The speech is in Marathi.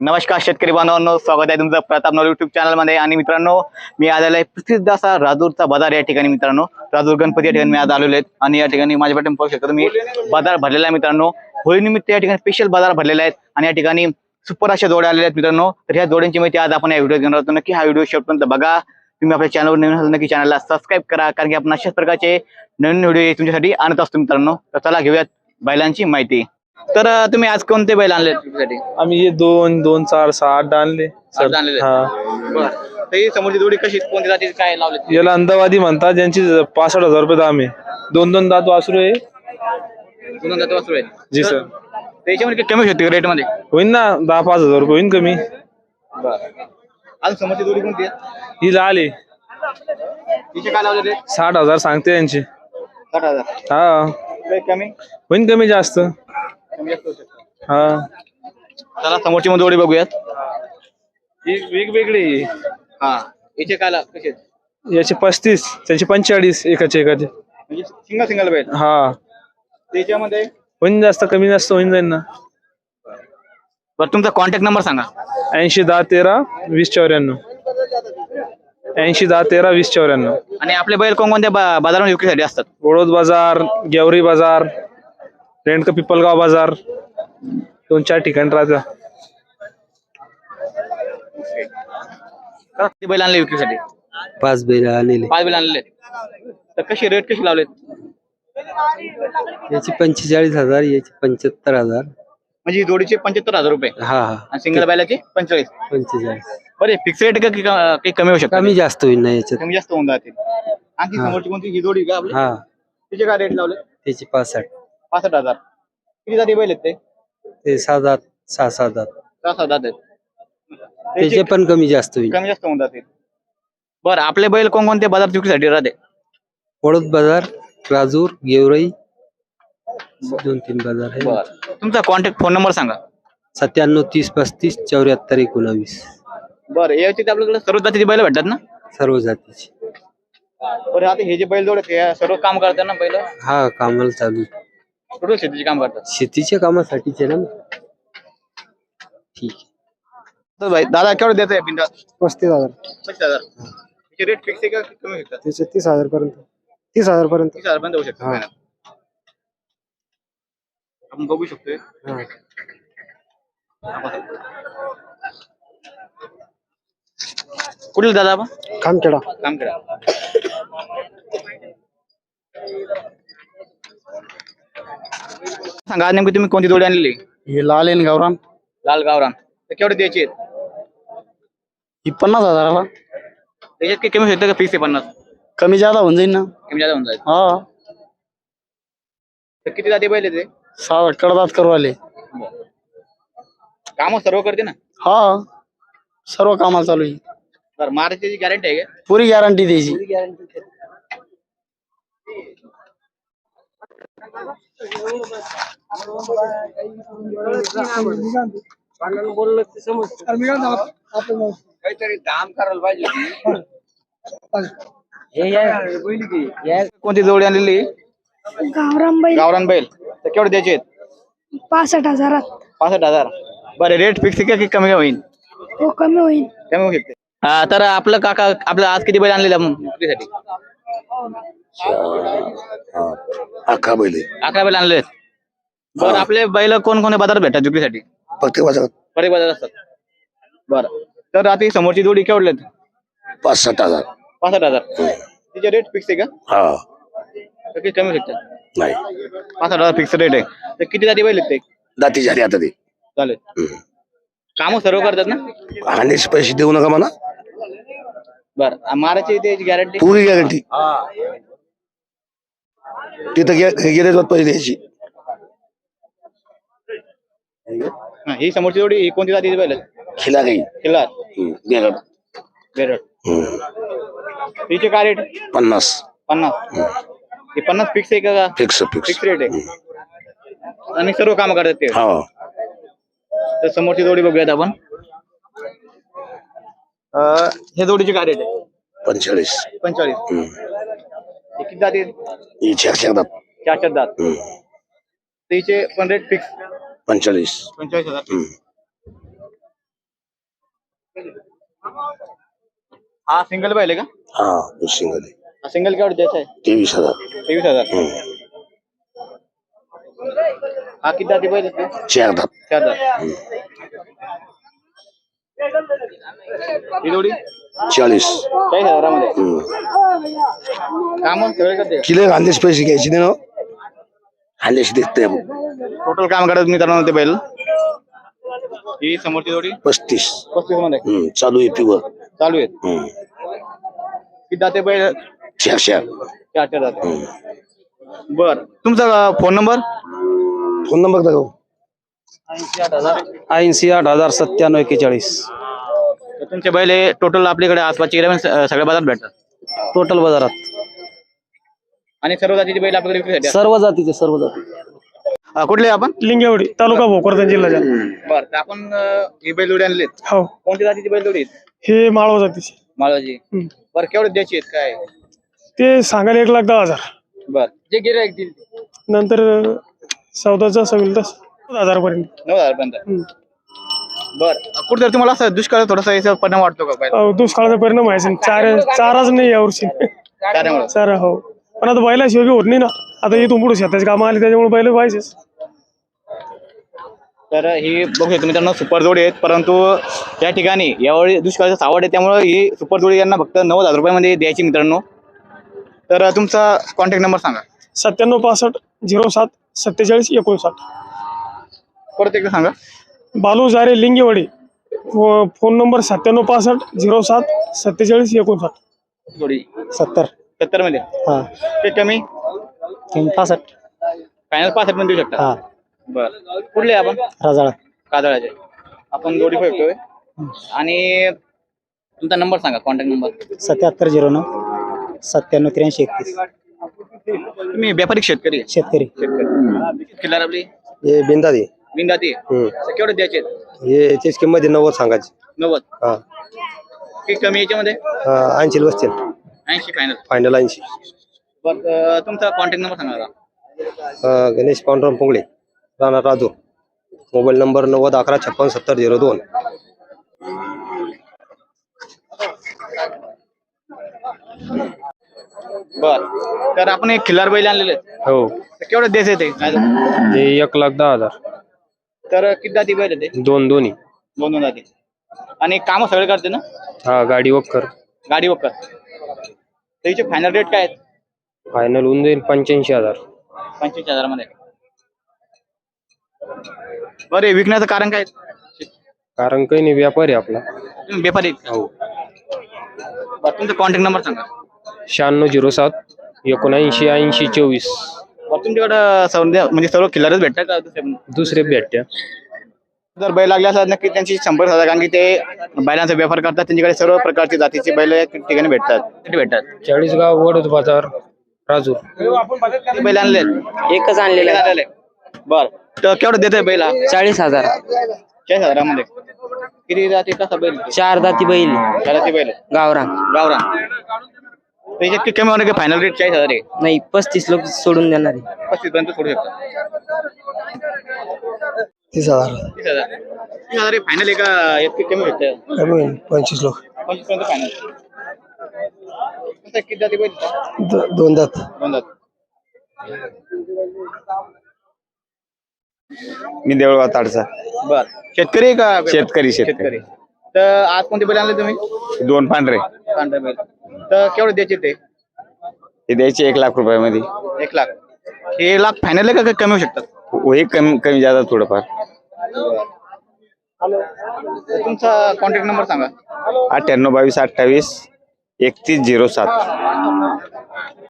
नमस्कार शेतकरी बांधवांनो स्वागत आहे तुमचं प्रताप नवर युट्यूब चॅनलमध्ये आणि मित्रांनो मी आलेलो आहे प्रसिद्ध असा राजूरचा बाजार या ठिकाणी मित्रांनो. राजूर गणपती या ठिकाणी मी आज आलेलो आहे. आणि या ठिकाणी माझ्या पाठीमागे पाहू शकतो मी बाजार भरलेला आहे मित्रांनो. होळीनिमित्त या ठिकाणी स्पेशल बाजार भरलेले आहेत. आणि या ठिकाणी सुपर अशा जोड्या आलेल्या आहेत मित्रांनो. तर ह्या जोड्यांची माहिती आज आपण या व्हिडिओ घेणार आहोत. नक्की हा व्हिडिओ शेवटपर्यंत बघा. तुम्ही आपल्या चॅनलवर नवीन असाल नक्की चॅनलला सबस्क्राईब करा. कारण की आपण अशाच प्रकारचे नवीन व्हिडिओ तुमच्यासाठी आणत असतो मित्रांनो. तर चला घेऊयात बैलांची माहिती. तर अं, तुम्ही आज कोणते बैल आणले तुमच्यासाठी? आम्ही हे दोन दोन चार सहा आठ आणले. आणलेले? हा. बरं. तर ही समोरची जोडी कशी कोणती जाती काय लावले? याला अंदावादी म्हणतात ज्यांची पासष्ट हजार रुपये दाम आहे. दोन दोन दात वासरू आहे. जी सर. त्याच्यामध्ये कमी होते रेटमध्ये? होईन ना दहा पाच हजार रुपये होईन कमी. अजून समोरची जोडी कोणती आहे? ही लाल आहे. तिचे काय लावले रेट साठ हजार सांगते यांची. साठ हजार. हा. कमी? होईन कमी जास्त. होऊ. हा. चला समोरची मग जोडी बघूयात. ही वेगवेगळी. हा. याचे काय कसे आहेत? याचे पस्तीस त्याचे पंचेचाळीस एकाचे एकाचे. म्हणजे सिंगल सिंगल बैल हा. त्याच्यामध्ये? होईन जास्त कमी जास्त होईन जाईन ना. बरं तुमचा कॉन्टॅक्ट नंबर सांगा. ऐंशी दहा तेरा वीस चौऱ्याण्णव. ऐंशी दहा तेरा वीस चौऱ्याण्णव. आणि आपले बैल कोणकोणत्या बा- बाजारामध्ये विक्रीसाठी असतात? वडोद बाजार गेवरी बाजार रेणका पिपलगाव बाजार दोन चार ठिकाणी राहता किती बैल आणले विक्रीसाठी? पाच बैल आलेले पाच बैल आणलेले. तर कशी रेट कशी लावलेत? याची पंचेचाळीस हजार याची पंच्याहत्तर हजार. म्हणजे ही जोडीचे पंच्याहत्तर हजार रुपये. हा हा. आणि सिंगल बैलाचे पंचेचाळीस. पंचेचाळीस. बरे फिक्स रेट का की का- काही कमी होऊ शकतो कमी जास्त होईल ना याच्यात. कमी जास्त होऊन जातील. आणखी हा. समोरची कोणती? ही जोडी का आपली? हा. तिचे काय रेट लावले? त्याची पासष्ट. पासष्ट हजार. किती जाती बैल आहेत ते? ते सात आठ सहा सात आठ सहा सात आहेत. त्याचे त्याचे पण कमी जास्त होईल. कमी जास्त होऊन जातील. बरं आपले बैल कोणकोणत्या बाजार विक्रीसाठी राहते? वडोद बाजार राजूर गेवराई दोन तीन बाजार आहे बरं. तुमचा कॉन्टॅक्ट फोन नंबर सांगा. सत्त्याण्णव तीस पस्तीस चौऱ्याहत्तर एकोणावीस. बरं याची आपल्याकडे सर्व जातीचे बैल भेटतात ना? सर्व जातीची. बरं आता हे जे बैल जोड आहेत, हे सर्व काम करतात ना बैल? हा कामाला चालू टोटल शेतीचे काम करतात? शेतीच्या कामासाठीचे ना ठीक आहे. तर भाई दादा केवढं देत आहे पिंडा पस्तीस हज़ार. पस्तीस हज़ार. त्याचे रेट फिक्स आहे का की कमी शकतात त्याचे तीस हज़ार पर्यंत. तीस हज़ार पर्यंत. तीस हज़ार पर्यंत होऊ हा. महिन्यात. आपण बघू शकतोय. हा. कुठले दादा आपण? खामखेडा. काम करा सांगा आज नेमकी तुम्ही कोणती जोडी आणलेली? हे लाल आहे गावरान. लाल गावरान. तर केवढे द्यायची आहेत? ही पन्नास हजाराला. त्याच्यात काही कमी शकतं का? फिक्स आहे पन्नास. कमी जादा होऊन जाईल ना. कमी जादा होऊन जाईल. हा. तर किती जाते पहिले ते? सहा कडदात करू आले काम सर्व करते ना? हा. सर्व कामाला चालू आहे. महाराष्ट्राची गॅरंटी आहे का? पुरी गॅरंटी द्यायची. कोणती जोडी आणलेली? गावराम बैल. गावरान बैल. तर केवढे द्यायचे आहेत? पासष्ट हजारात. पासष्ट हजार. बरं रेट फिक्स आहे का की कमी होईल? हो कमी होईल. कमी होऊ शकते. हा तर आपलं काका आपलं आज किती बैल आणलेलं विक्रीसाठी अकरा बैल अकरा बैल आणले बरं आपले बैल कोण कोणत्या बाजारात भेटतात विक्रीसाठी? प्रत्येक बाजारात. बरेच बाजार असतात. बरं. तर आता ही समोरची जोडी केवढलेत पाच सात हजार. पासष्ट हजार. तिचे रेट फिक्स आहे का? हा. तर काही कमी शकतात नाही. पासष्ट हजार फिक्स रेट आहे. तर किती जाती बैल आहेत ते? दाती झाली आता ते. चालेल हम्म. कामं सर्व करतात ना? आणि पैसे देऊ नका म्हणा. बरं. महाराजची त्याची गॅरंटी पुरी गॅरंटी तिथं गे- गेले तर पैसे द्यायची ही समोरची जोडी ही कोणती जातीची बैल आहेत खिला काही हम्म. बेरड. तिचे काय रेट पन्नास. पन्नास. हे पन्नास फिक्स आहे का? फिक्स फिक्स फिक्स रेट आहे. आणि सर्व काम करतात ते. हा. तर समोरची जोडी बघूयात आपण. अं, हे जोडीची काय रेट आहे? पंचेचाळीस. पंचेचाळीस. हम्म. हे जाती ही चार चार दात चार चार दात हम्म. तिचे पण रेट फिक्स पंचेचाळीस. पंचेचाळीस हज़ार. हम्म. हा सिंगल आहे का? हा तो सिंगल आहे. हा सिंगल केवढा द्यायचा आहे? तेवीस हज़ार. तेवीस हज़ार. हम्म. हा किती दाती बैल आहे ते? चार दात चार दात ही जोडी? चाळीस. चाळीस हजारामध्ये? हम्म. काम सगळे करते किलो खांदेश पैसे घ्यायचे नाही ना खांदेश देखते टोटल काम करत मित्रांनो ते बैल. ही समोरची जोडी? पस्तीस. पस्तीसमध्ये हम्म. चालू आहे पिवर चालू आहेत हम्म. किती दाते बैल? चार चार. चार चार हम्म. बर. तुमचा फोन नंबर फोन नंबर दाखव. ऐंशी आठ हजार सत्त्याण्णव एक्केचाळीस. तुमचे बैल टोटल आपल्याकडे आसपासचे एरिया सगळ्या बाजारात भेटतात? टोटल बाजारात. आणि सर्व जातीचे बैल आपल्याकडे विक्रीसाठी असतात. सर्व जातीचे सर्व जाती. अं, कुठले आपण? लिंगेवाडी तालुका भोकरदन जिल्हा जालना. बर तर आपण अं, ही बैलजोडी आणलेत. हो. कोणत्या जातीची बैलजोडी आहेत? हे माळवा जातीचे. माळवाची. हम्म. बर केवढे द्यायची आहेत? काय? ते सांगायला एक लाख दहा हजार. बर जे दिल नंतर चौदाचा सव्वीस तास हजार पर्यंत. नऊ हजार पर्यंत. बर. कुठे तुम्हाला असं दुष्काळ थोडासा याचा परिणाम वाटतो का बैल दुष्काळाचा परिणाम व्हायचा नाही. चार चाराच नाही यावर्षी त्यामुळे चारा हो. पण आता बैला शिवाय होत नाही ना. आता इथून पुढे शेताची कामं आली त्याच्यामुळे बैल पाहिजेच. तर ही बघू शकतो मित्रांनो सुपर जोडी आहेत. परंतु या ठिकाणी यावेळी दुष्काळाचा सावड आहे त्यामुळे ही सुपर जोडी यांना फक्त नऊ हजार रुपयामध्ये द्यायची मित्रांनो. तर तुमचा कॉन्टॅक्ट नंबर सांगा. सत्त्याण्णव पासष्ट झिरो सात सत्तेचाळीस एकोणसाठ. परत एकदा सांगा. बालू जारे लिंगेवाडी. फोन नंबर सत्त्याण्णव पासष्ट झिरो सात सत्तेचाळीस एकोणसाठ. जोडी सत्तर. सत्तरमध्ये हा. ते कमी? पासष्ट. फायनल पासष्टमध्ये देऊ शकता? हा. बर. कुठले आपण? राजाळा. कादळाचे आपण जोडी बघतोय आणि तुमचा नंबर सांगा कॉन्टॅक्ट नंबर. सत्याहत्तर झिरो नऊ सत्त्याण्णव त्र्याऐंशी एकतीस. तुम्ही व्यापारिक शेतकरी आहे? शेतकरी. शेतकरी. किल्लार आपली? हे विंदाती. केवढे द्यायचे? हे याचीच किंमत आहे नव्वद सांगायची. नव्वद. हा. की कमी याच्यामध्ये? ऐंशी बसतील. ऐंशी फायनल फायनल ऐंशी. बर तुमचा कॉन्टॅक्ट नंबर सांगा जरा. गणेश पांडुरंग पोंगळे राणा राजूर मोबाईल नंबर नव्वद अकरा छप्पन सत्तर झिरो दोन. बर तर आपण एक खिल्लार बैल आणलेले आहेत. हो. तर केवढे द्यायचे ते? काय ते एक लाख दहा हजार. तर किती जाती बैल आहे ते? दोन दोन्ही. दोन दोन जाती आणि काम सगळे करते ना? हा गाडी वक्कर गाडी वकर त्याचे फायनल रेट काय आहेत? फायनल होऊन जाईल पंच्याऐंशी हजार. पंचवीस हजारामध्ये. बरं हे विकण्याचं कारण काय? कारण काही नाही व्यापारी आपला. तुम्ही व्यापारी आहेत? का? हो. बरं तुमचा कॉन्टॅक्ट नंबर सांगा. शहाण्णव झिरो सात एकोणऐंशी ऐंशी चोवीस. बरं तुमच्याकडं सौंदर्य म्हणजे सर्व खिल्लारच भेटतात का? दुसरे? दुसरे भेटत्या जर बैल लागले असतात नक्की त्यांची संपर्क साधा कारण की ते बैलांचा व्यापार करतात त्यांच्याकडे सर्व प्रकारची जातीचे बैल या ठिकाणी भेटतात. कुठे भेटतात? चाळीसगाव वडोद बाजार राजूर. किती बैल आणले एकच आणलेला आहे. बर. तर केवढं देत बैल हा? चाळीस हजार. चाळीस हजारामध्ये. किती जाती कसा बैल? चार दाती बैल. जाती बैल. गावरान. गावरान. त्याच्यात कमी होणार की फायनल रेट चाळीस हजार आहे? नाही पस्तीस लोक सोडून देणार आहे. पस्तीस पर्यंत सोडू शकता तीस हजार. तीस हजार. तीस हजार फायनल आहे का? इतकी कमी कमी होईल पंचवीस लोक. पंचवीसपर्यंत फायनल किती जाती बैल? दोन दात दोन जात. मी देवळगाव ताडचा. बर. शेतकरी आहे का? शेतकरी. शेतकरी. तर आज कोणते बैल आणले तुम्ही? दोन पांढरे. पांढरे बैल. तर केवढे द्यायचे ते? हे द्यायचे एक लाख रुपयामध्ये. एक लाख. हे लाख फायनल आहे का कमी होऊ शकतात? हे कमी कमी जादा थोडंफार. तर तुमचा कॉन्टॅक्ट नंबर सांगा. अठ्ठ्याण्णव बावीस अठ्ठावीस एकतीस झिरो सात.